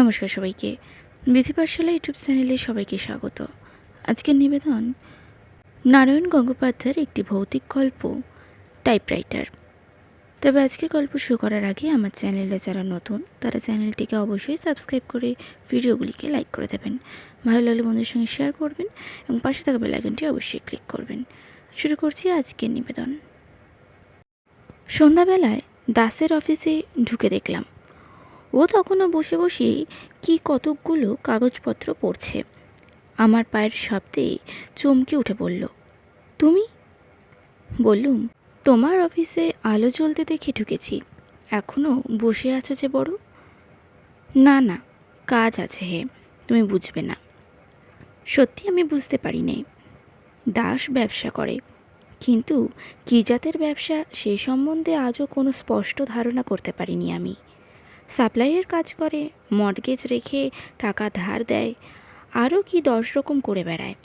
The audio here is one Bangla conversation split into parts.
নমস্কার সবাইকে। বিধি পাঠশালা ইউটিউব চ্যানেলে সবাইকে স্বাগত। আজকের নিবেদন, নারায়ণ গঙ্গোপাধ্যায়ের একটি ভৌতিক গল্প, টাইপরাইটার। তবে আজকের গল্প শুরু করার আগে আমার চ্যানেলে যারা নতুন, তারা চ্যানেলটিকে অবশ্যই সাবস্ক্রাইব করে ভিডিওগুলিকে লাইক করে দেবেন। ভালো লাগলে বন্ধুদের সঙ্গে শেয়ার করবেন এবং পাশে থাকা বেলাইকনটি অবশ্যই ক্লিক করবেন। শুরু করছি আজকের নিবেদন। সন্ধ্যাবেলায় দাসের অফিসে ঢুকে দেখলাম ও তখনও বসে বসেই কি কতকগুলো কাগজপত্র পড়ছে। আমার পায়ের শব্দে চমকে উঠে বলল, তুমি? বললুম, তোমার অফিসে আলো জ্বলতে দেখে ঢুকেছি। এখনও বসে আছো যে বড়? না না, কাজ আছে হে, তুমি বুঝবে না। সত্যি আমি বুঝতে পারি নে। দাস ব্যবসা করে। কিন্তু কী জাতের ব্যবসা সে সম্বন্ধে আজও কোনো স্পষ্ট ধারণা করতে পারিনি আমি। সাপ্লাইয়ের কাজ করে মর্গেজ রেখে টাকা ধার দেয়, আরও কি দশ রকম করে বেড়ায়?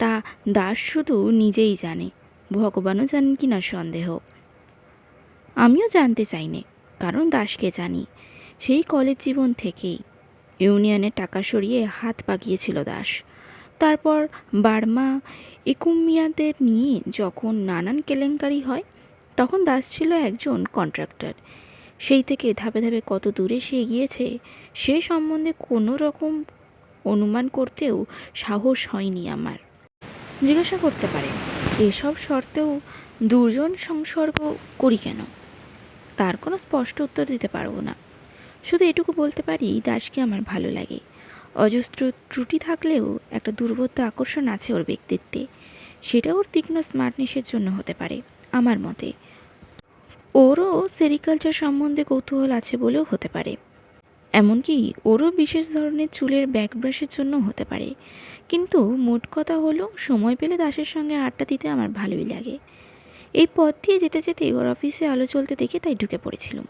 তা দাস শুধু নিজেই জানে, ভগবানও জানেন কি না সন্দেহ। আমিও জানতে চাই নে কারণ দাসকে জানি, সেই কলেজ জীবন থেকেই। ইউনিয়নের টাকা সরিয়ে হাত পাকিয়েছিল দাস। তারপর বার্মা ইকুমিয়াদের নিয়ে যখন নানান কেলেঙ্কারি হয়, তখন দাস ছিল একজন কন্ট্রাক্টর। সেই থেকে ধাপে ধাপে কত দূরে সে এগিয়েছে, সে সম্বন্ধে কোনো রকম অনুমান করতেও সাহস হয়নি আমার। জিজ্ঞাসা করতে পারে, এসব শর্তেও দুর্জন সংসর্গ করি কেন? তার কোনো স্পষ্ট উত্তর দিতে পারব না। শুধু এটুকু বলতে পারি, দাসকে আমার ভালো লাগে। অজস্র ত্রুটি থাকলেও একটা দুর্বোধ্য আকর্ষণ আছে ওর ব্যক্তিত্বে। সেটা ওর তীক্ষ্ণ স্মার্টনেসের জন্য হতে পারে, আমার মতে। ওরও সেরিকালচার সম্বন্ধে কৌতূহল আছে বলেও হতে পারে। এমনকি ওরও বিশেষ ধরনের চুলের ব্যাক ব্রাশের জন্য হতে পারে। কিন্তু মোট কথা হলো, সময় পেলে দাসের সঙ্গে আড্ডা দিতে আমার ভালোই লাগে। এই পথ দিয়ে যেতে যেতে ওর অফিসে আলো চলতে দেখে তাই ঢুকে পড়েছিলাম।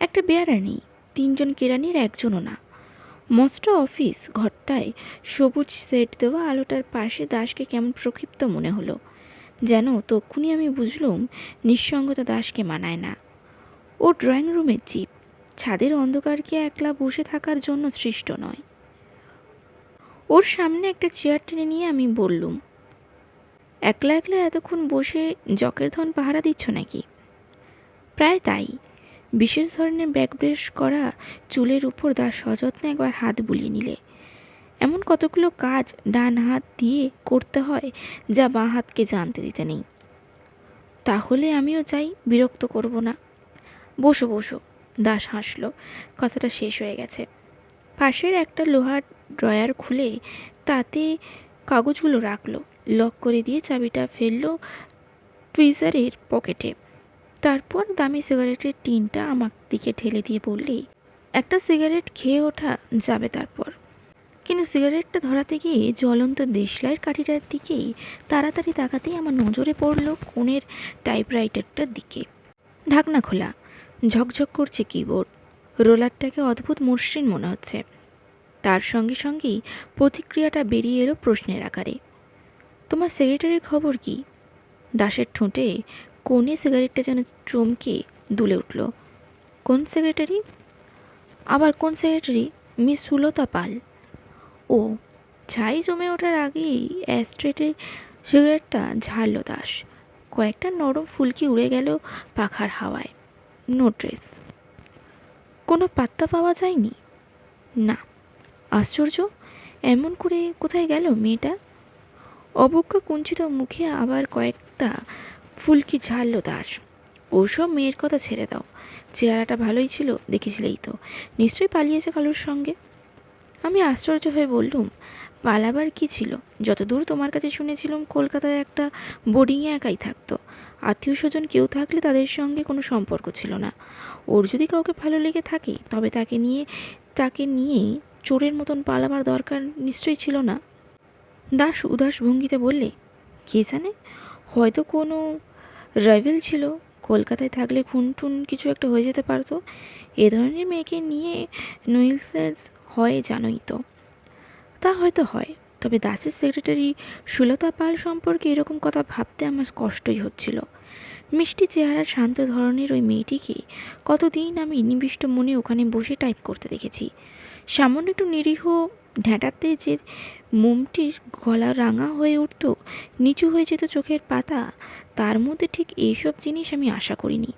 একটা বেয়ারানি তিনজন কেরানির একজনও না। মস্ত অফিস, ঘরটায় সবুজ সেট দেওয়া আলোটার পাশে দাসকে কেমন প্রক্ষিপ্ত মনে হলো। যেন তক্ষুনি আমি বুঝলুম নিঃসঙ্গতা দাসকে মানায় না। ও ড্রয়িং রুমের জীব, ছাদের অন্ধকারকে একলা বসে থাকার জন্য সৃষ্ট নয়। ওর সামনে একটা চেয়ার টেনে নিয়ে আমি বললুম, একলা একলা এতক্ষণ বসে জকের ধন পাহারা দিচ্ছ নাকি? প্রায় তাই। বিশেষ ধরনের ব্যাকব্রেশ করা চুলের উপর দাস সযত্নে একবার হাত বুলিয়ে নিলে এমন কতগুলো কাজ ডান হাত দিয়ে করতে হয় যা বাঁ হাতকে জানতে দিতে নেই। তাহলে আমিও চাই বিরক্ত করব না। বসো বসো। দাস হাসলো। কথাটা শেষ হয়ে গেছে। পাশের একটা লোহার ড্রয়ার খুলে তাতে কাগজগুলো রাখল। লক করে দিয়ে চাবিটা ফেলল টুইজারের পকেটে। তারপর দামি সিগারেটের টিনটা আমার দিকে ঠেলে দিয়ে বললেই, একটা সিগারেট খেয়ে ওঠা যাবে তারপর। কিন্তু সিগারেটটা ধরাতে গিয়ে জ্বলন্ত দেশলাইয়ের কাঠিটার দিকেই তাড়াতাড়ি তাকাতেই আমার নজরে পড়ল কোণের টাইপরাইটারটার দিকে। ঢাকনা খোলা। ঝকঝক করছে কিবোর্ড। রোলারটাকে অদ্ভুত মসৃণ মনে হচ্ছে। তার সঙ্গে সঙ্গেই প্রতিক্রিয়াটা বেরিয়ে এলো প্রশ্নের আকারে। তোমার সেক্রেটারির খবর কি? দাসের ঠোঁটে কোণে সিগারেটটা যেন চমকে দুলে উঠল। কোন সেক্রেটারি আবার কোন সেক্রেটারি মিস সুলতা পাল। ও ছাই জমে ওঠার আগেই অ্যাস্ট্রেটে সিগারেটটা ঝাড়ল দাস। কয়েকটা নরম ফুলকি উড়ে গেল পাখার হাওয়ায়। নো ড্রেস কোনো পাত্তা পাওয়া যায়নি? না। আশ্চর্য? এমন করে কোথায় গেল মেয়েটা? অবজ্ঞা কুঞ্চিত মুখে আবার কয়েকটা ফুলকি ঝাড়ল দাস। ওসব মেয়ের কথা ছেড়ে দাও। চেহারাটা ভালোই ছিল, দেখেছিলেই তো। নিশ্চয়ই পালিয়েছে কালোর সঙ্গে। আমি আশ্চর্য হয়ে বললুম, পালাবার কি ছিল? যতদূর তোমার কাছে শুনেছিলাম, কলকাতায় একটা বোর্ডিংয়ে একাই থাকতো। আত্মীয় স্বজন কেউ থাকলে তাদের সঙ্গে কোনো সম্পর্ক ছিল না। ওর যদি কাউকে ভালো লেগে থাকে, তবে তাকে নিয়ে, তাকে নিয়েই চোরের মতন পালাবার দরকার নিশ্চয়ই ছিল না। দাস উদাস ভঙ্গিতে বললে, কে জানে? হয়তো কোনো রাইভেল ছিল। কলকাতায় থাকলে খুন টুন কিছু একটা হয়ে যেতে পারতো। এ ধরনের মেয়েকে নিয়ে নুইলসেন্স হয়, জানোই তো। তা হয়তো হয়, তবে দাসের সেক্রেটারি সুলতা পাল সম্পর্কে এরকম কথা ভাবতে আমার কষ্টই হচ্ছিল। মিষ্টি চেহারার শান্ত ধরনের ওই মেয়েটিকে কতদিন আমি নিবিষ্ট মনে ওখানে বসে টাইপ করতে দেখেছি। সামান্য একটু নিরীহ ঢ্যাঁটাতে যে মোমটির গলা রাঙা হয়ে উঠত, নিচু হয়ে যেত চোখের পাতা, তার মধ্যে ঠিক এইসব জিনিস আমি আশা করিনি।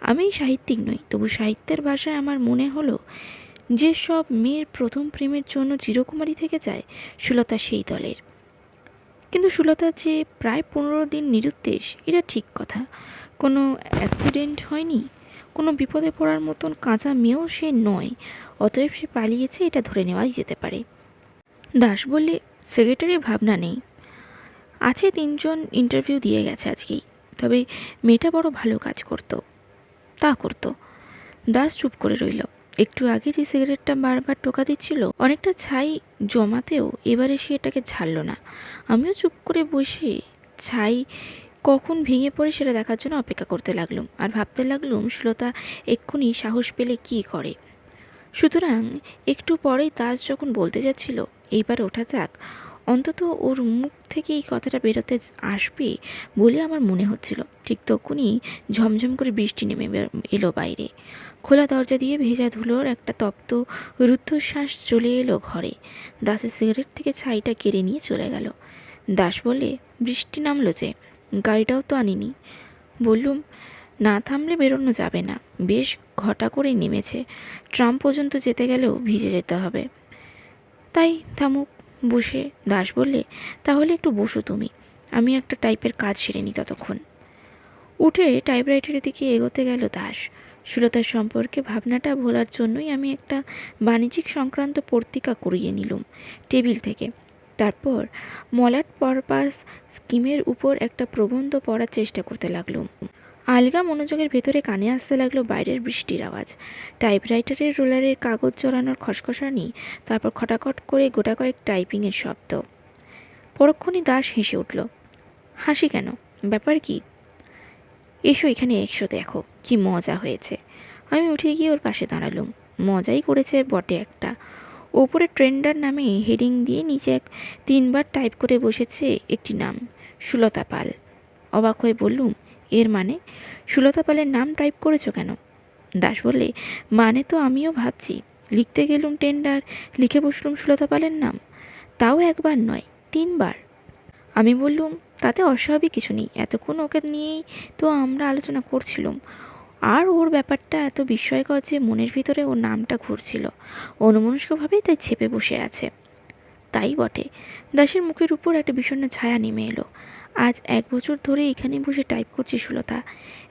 আমি সাহিত্যিক নই, তবু সাহিত্যের ভাষায় আমার মনে হলো যে সব মেয়ের প্রথম প্রেমের জন্য চিরকুমারী থেকে যায়, সুলতা সেই দলের। কিন্তু সুলতার যে প্রায় পনেরো দিন নিরুদ্দেশ, এটা ঠিক কথা। কোনো অ্যাক্সিডেন্ট হয়নি, কোনো বিপদে পড়ার মতন কাঁচা মেয়েও সে নয়, অতএব সে পালিয়েছে এটা ধরে নেওয়াই যেতে পারে। দাস বললে সেক্রেটারির ভাবনা নেই। আছে তিনজন ইন্টারভিউ দিয়ে গেছে আজকেই, তবে মেয়েটা বড় ভালো কাজ করতো। তা করতো। দাস চুপ করে রইল। একটু আগে যে সিগারেটটা বারবার টোকা দিচ্ছিল, অনেকটা ছাই জমাতেও এবারে সে এটাকে ছাড়লো না। আমিও চুপ করে বসে ছাই কখন ভেঙে পড়ে সেটা দেখার জন্য অপেক্ষা করতে লাগলুম আর ভাবতে লাগলুম শ্লোতা এক্ষুনি সাহস পেলে কি করে। সুতরাং একটু পরেই তাজ যখন বলতে যাচ্ছিল, এইবার ওঠা যাক অন্তত ওর মুখ থেকে এই কথাটা বেরোতে আসবে বলে আমার মনে হচ্ছিল। ঠিক তখনই ঝমঝম করে বৃষ্টি নেমে এলো বাইরে। খোলা দরজা দিয়ে ভেজা ধুলোর একটা তপ্ত রুদ্ধশ্বাস চলে এলো ঘরে। দাসের সিগারেট থেকে ছাইটা কেড়ে নিয়ে চলে গেল। দাস বলে বৃষ্টি নামলো যে, গাড়িটাও তো আনিনি। বললুম, না থামলে বেরোনো যাবে না, বেশ ঘটা করে নেমেছে। ট্রাম পর্যন্ত যেতে গেলেও ভিজে যেতে হবে। তাই থামুক। বসে দাস বললে, তাহলে একটু বসো তুমি। আমি একটা টাইপের কাজ সেরে নিই ততক্ষণ। উঠে টাইপরাইটারের দিকে এগোতে গেল দাস। সুলতার সম্পর্কে ভাবনাটা ভোলার জন্যই আমি একটা বাণিজ্যিক সংক্রান্ত পত্রিকা করিয়ে নিলুম টেবিল থেকে। তারপর মলাট পারপাস স্কিমের উপর একটা প্রবন্ধ পড়ার চেষ্টা করতে লাগলুম। আলগা মনোযোগের ভেতরে কানে আসতে লাগল বাইরের বৃষ্টির আওয়াজ। টাইপরাইটারের রোলারের কাগজ চড়ানোর খসখসানি, তারপর খটাখট করে গোটা কয়েক টাইপিংয়ের শব্দ। পরক্ষণই দাস হেসে উঠল, হাসি কেন? ব্যাপার কি? এসো এখানে একশো দেখো, কি মজা হয়েছে। আমি উঠে গিয়ে ওর পাশে দাঁড়ালুম। মজাই করেছে বটে একটা। ওপরে ট্রেন্ডার নামে হেডিং দিয়ে নিচে এক তিনবার টাইপ করে বসেছে একটি নাম, সুলতা পাল। অবাক হয়ে বললুম এর মানে সুলতা পালের নাম টাইপ করেছ কেন? দাস বললে মানে তো আমিও ভাবছি, লিখতে গেলুম টেন্ডার, লিখে বসলুম সুলতা পালের নাম। তাও একবার নয়, তিনবার। আমি বললুম, তাতে অস্বাভাবিক কিছু নেই, এতক্ষণ ওকে নিয়েই তো আমরা আলোচনা করছিলাম। আর ওর ব্যাপারটা এত বিস্ময়কর যে মনের ভিতরে ওর নামটা ঘুরছিল। অনুমনস্কভাবেই তাই ছেপে বসে আছে। তাই বটে। দাসের মুখের উপর একটা বিষণ্ণ ছায়া নেমে এলো। আজ এক বছর ধরে এখানে বসে টাইপ করছি সুলতা।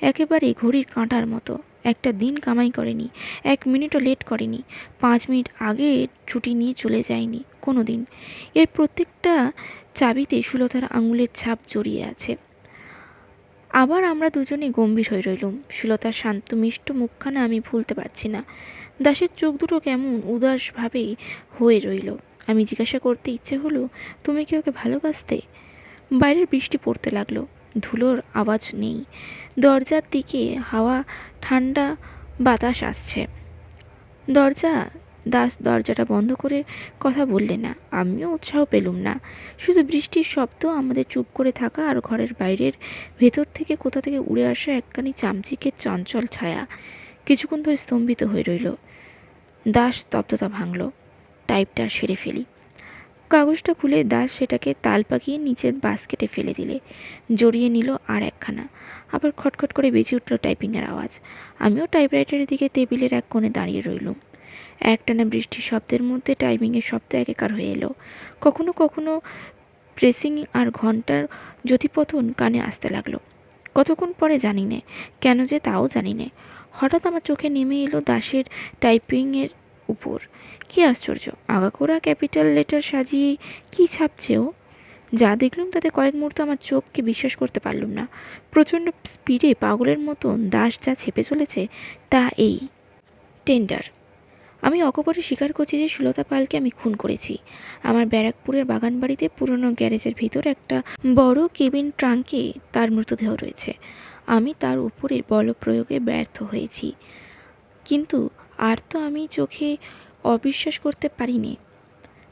একেবারে ঘড়ির কাঁটার মতো। একটা দিন কামাই করেনি, এক মিনিটও লেট করেনি। পাঁচ মিনিট আগে ছুটি নিয়ে চলে যায়নি কোনো দিন এর প্রত্যেকটা চাবিতে সুলতার আঙুলের ছাপ জড়িয়ে আছে। আবার আমরা দুজনে গম্ভীর হয়ে রইলুম। সুলতার শান্ত, মিষ্ট মুখখানা আমি ভুলতে পারছি না। দাসের চোখ দুটো কেমন উদাসভাবেই হয়ে রইল। আমি জিজ্ঞাসা করতে ইচ্ছে হলো, তুমি কি ওকে ভালোবাসতে? বাইরের বৃষ্টি পড়তে লাগল, ধুলোর আওয়াজ নেই। দরজার দিকে হাওয়া, ঠান্ডা বাতাস আসছে। দরজা, দাস দরজাটা বন্ধ করে কথা বললে না, আমিও উৎসাহ পেলুম না। শুধু বৃষ্টির শব্দ, আমাদের চুপ করে থাকা আর ঘরের বাইরের ভেতর থেকে কোথা থেকে উড়ে আসা একখানি চামচিকের চঞ্চল ছায়া কিছুক্ষণ ধরে স্তম্ভিত হয়ে রইল। দাস স্তব্ধতা ভাঙল। টাইপটা সেরে ফেলি। কাগজটা খুলে দাস সেটাকে তাল পাকিয়ে নিচের বাস্কেটে ফেলে দিলে। জড়িয়ে নিল আর একখানা। আবার খটখট করে বেঁচে উঠল টাইপিংয়ের আওয়াজ। আমিও টাইপরাইটারের দিকে টেবিলের এক কোণে দাঁড়িয়ে রইলুম। একটানা বৃষ্টির শব্দের মধ্যে টাইপিংয়ের শব্দ একাকার হয়ে এলো। কখনো কখনো প্রেসিং আর ঘণ্টার জ্যোতিপথন কানে আসতে লাগল। কতক্ষণ পরে জানি নে? কেন যে তাও জানি নে। হঠাৎ আমার চোখে নেমে এলো দাসের টাইপিংয়ের উপর। কি আশ্চর্য, আগাগোড়া ক্যাপিটাল লেটার সাজিয়ে কি ছাপছে ও? যা দেখলুম তাতে কয়েক মুহূর্ত আমার চোখকে বিশ্বাস করতে পারলুম না। প্রচণ্ড স্পিডে পাগলের মতন দাস যা ছেপে চলেছে, তা এই। টেন্ডার। আমি অকপটে স্বীকার করছি যে সুলতা পালকে আমি খুন করেছি। আমার ব্যারাকপুরের বাগানবাড়িতে পুরনো গ্যারেজের ভিতর একটা বড় কেবিন ট্রাঙ্কে তার মৃতদেহ রয়েছে। আমি তার উপরে বলপ্রয়োগে ব্যর্থ হয়েছি। কিন্তু আর তো আমি চোখে অবিশ্বাস করতে পারিনি।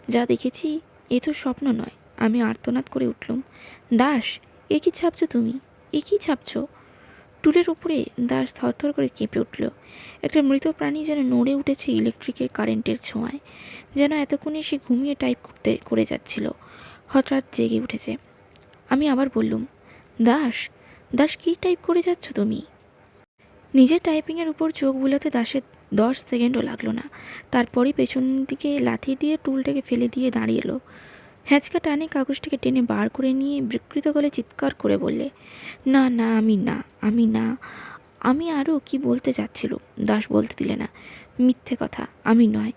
যা দেখেছি, এ তো স্বপ্ন নয়। আমি আর্তনাদ করে উঠলুম। দাস, এ কি ছাপছো তুমি? এ কি ছাপছো? টুলের উপরে দাস থরথর করে কেঁপে উঠল। একটা মৃত প্রাণী যেন নড়ে উঠেছে ইলেকট্রিকের কারেন্টের ছোঁয়ায়। যেন এতক্ষণে সে ঘুমিয়ে টাইপ করতে, করে যাচ্ছিল। হঠাৎ জেগে উঠেছে। আমি আবার বললুম, দাস দাস কী টাইপ করে যাচ্ছ তুমি? নিজের টাইপিংয়ের উপর চোখ বুলাতে দাসের দশ সেকেন্ডও লাগল না। তারপরই পেছন দিকে লাথি দিয়ে টুলটাকে ফেলে দিয়ে দাঁড়িয়ে এলো। হ্যাঁচকা টানে কাগজটাকে টেনে বার করে নিয়ে বিকৃত গলে চিৎকার করে বললে, না না, আমি না আমি না, আমি আরও কি বলতে যাচ্ছিল দাস বলতে দিলে না, মিথ্যে কথা, আমি নয়।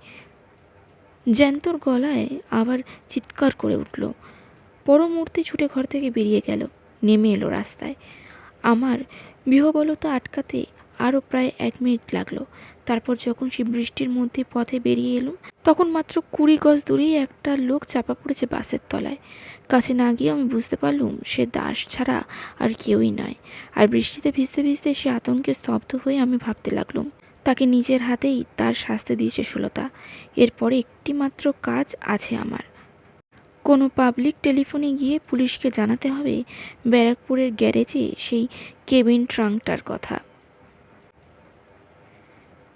জ্যান্তর গলায় আবার চিৎকার করে উঠল। পরমূর্তি ছুটে ঘর থেকে বেরিয়ে গেল, নেমে এলো রাস্তায়। আমার বিহবলতা আটকাতে আরও প্রায় এক মিনিট লাগল। তারপর যখন সে বৃষ্টির মধ্যে পথে বেরিয়ে এলো, তখন মাত্র কুড়ি গজ দূরেই একটা লোক চাপা পড়েছে বাসের তলায়। কাছে না গিয়ে আমি বুঝতে পারলুম, সে দাস ছাড়া আর কেউই নয়। আর বৃষ্টিতে ভিজতে ভিজতে সে আতঙ্কে স্তব্ধ হয়ে আমি ভাবতে লাগলুম, তাকে নিজের হাতেই তার শাস্তি দিয়েছে সুলতা। এরপরে একটি মাত্র কাজ আছে আমার। কোনো পাবলিক টেলিফোনে গিয়ে পুলিশকে জানাতে হবে, ব্যারাকপুরের গ্যারেজে সেই কেবিন ট্রাঙ্কটার কথা।